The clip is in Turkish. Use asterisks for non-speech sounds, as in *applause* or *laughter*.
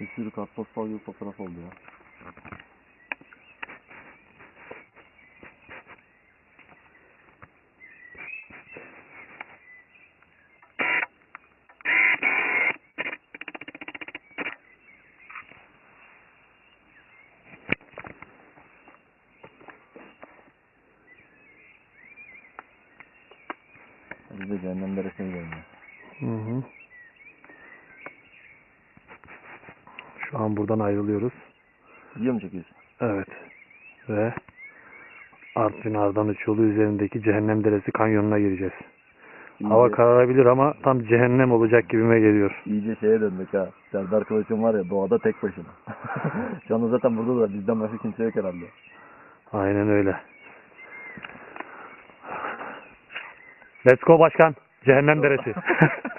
Bir sürü kartpostal gibi fotoğraf oldu ya. Biz de cehennem deresine gidelim ya. Hı hı. Şu an buradan ayrılıyoruz. Video mu çekiyorsun? Evet. Ve Artvin Ardanuç yolu üzerindeki Cehennem Deresi kanyonuna gireceğiz. İyice, Hava kararabilir ama tam cehennem olacak gibime geliyor. iyice şeye döndük ha. Serdar Kılıç'ın var ya doğada tek başına. *laughs* Şu anda zaten burada da bizden başka kimse yok herhalde. Aynen öyle. Let's go başkan. Cehennem Deresi. *laughs*